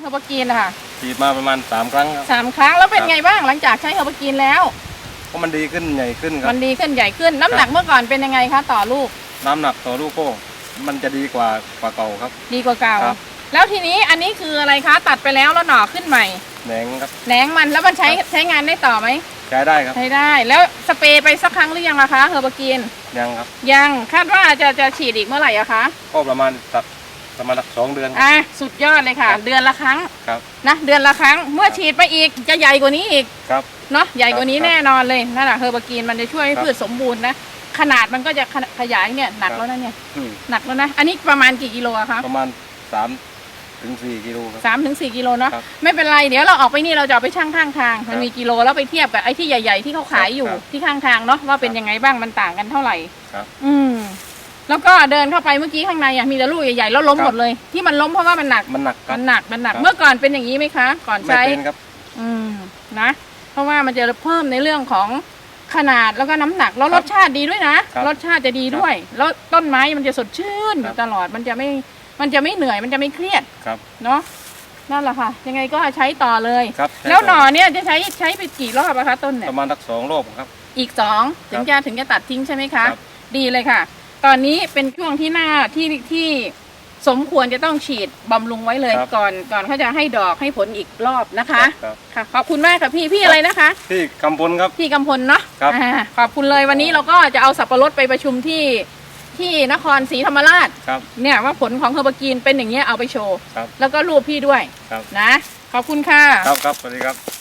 เฮอร์บกีนนะคะฉีดมาประมาณสามครั้งครับ สามครั้งแล้วเป็นครับ ไงบ้างหลังจากใช้เฮอร์บกีนแล้ว เพราะมันดีขึ้นใหญ่ขึ้นครัมับนดีขึ้นใหญ่ขึ้น น้ำหนักเมื่อก่อนเป็นยังไงคะต่อลูกน้ำหนักต่อลูกโป้มันจะดีกว่ากว่าเก่าครับ ดีกว่าเก่าครับ แล้วทีนี้อันนี้คืออะไรคะตัดไปแล้วแล้วหน่อขึ้นใหม่แหนงครับ แหนงมันแล้วมันใช้ครับ ใช้งานได้ต่อไหมใช้ได้ครับใช้ได้ แล้วสเปรย์ไปสักครั้งหรือยังอะคะเฮอร์บกีนยังครับ ยังคาดว่าจะจะฉีดอีกเมื่อไหร่อะคะก็ประมาณสัก ประมาณสักสองเดือนครับ อะสุดยอดเลยค่ะ ครับ เดือนละครั้งครับนะเดือนละครั้งเมื่อฉีดไปอีกจะใหญ่กว่านี้อีกครับ เนาะใหญ่กว่านี้ครับแน่นอนเลยนั่นแหละเฮอร์บกีนมันจะช่วยให้ครับพืชสมบูรณ์นะขนาดมันก็จะขขยายเนี่ยหนักครับ แล้วนะเนี่ยอืมหนักแล้วนะอันนี้ประมาณกี่กิโลอะคะประมาณสามถึงสี่กิโลครับ สามถึงสี่กิโลเนาะครับไม่เป็นไรเดี๋ยวเราออกไปนี่เราจะเอาไปชั่งข้างทาง มันครับมีกิโลแล้วไปเทียบกับไอ้ที่ใหญ่ ๆ ที่เขาขายอยู่ครับที่ข้างทางเนาะว่าเป็นครับยังไงบ้างมันต่างกันเท่าไหร่ครับ อืม แล้วก็เดินเข้าไปเมื่อกี้ข้างในอะมีแต่ลูกใหญ่ๆแล้วล้มครับ หมดเลย ที่มันล้มเพราะว่ามันหนักมันหนักครัมับ นหนักมันหนักครับ เมื่อก่อนเป็นอย่างนี้ไหมคะ ก่อนไม่ใช้ เป็นครับ อืมนะ เพราะว่ามันจะเพิ่มในเรื่องของขนาดแล้วก็น้ำหนักแล้วครรับสชาติดีด้วยนะครับรสชาติจะดีด้วย แล้วต้นไม้มันจะสดชื่นอครัยู่บตลอดมันจะไม่มันจะไม่เหนื่อยมันจะไม่เครียดครับเนาะนั่นแหละค่ะ ยังไงก็ใช้ต่อเลย ครับแล้วหน่อเนี่ยจะใช้ใช้ไปกี่รอบอะคะต้นเนี่ปยระมาณสักสองรอบครับ อีกสองถึงครับจะถึงจะตัดทิ้งใช่ไหมคะ ครับ ดีเลยค่ะ ตอนนี้เป็นช่วงที่หน้าที่ที่สมควรจะต้องฉีดบำรุงไว้เลยครับก่อนก่อนเขาจะให้ดอกให้ผลอีกรอบนะคะครับ ค่ะ ขอบคุณมากค่ะพี่พี่อะไรนะคะ ที่กำพลครับ พี่กำพลเนาะครับ อ่าขอบคุณเลยวันนี้เราก็จะเอาสับปะรดไปประชุมที่ที่นครศรีธรรมราช ครับ เนี่ยว่าผลของเฮอร์บกีนเป็นอย่างเงี้ยเอาไปโชว์ ครับ แล้วก็รูปพี่ด้วยครับ นะ ขอบคุณค่ะ ครับครับสวัสดีครับ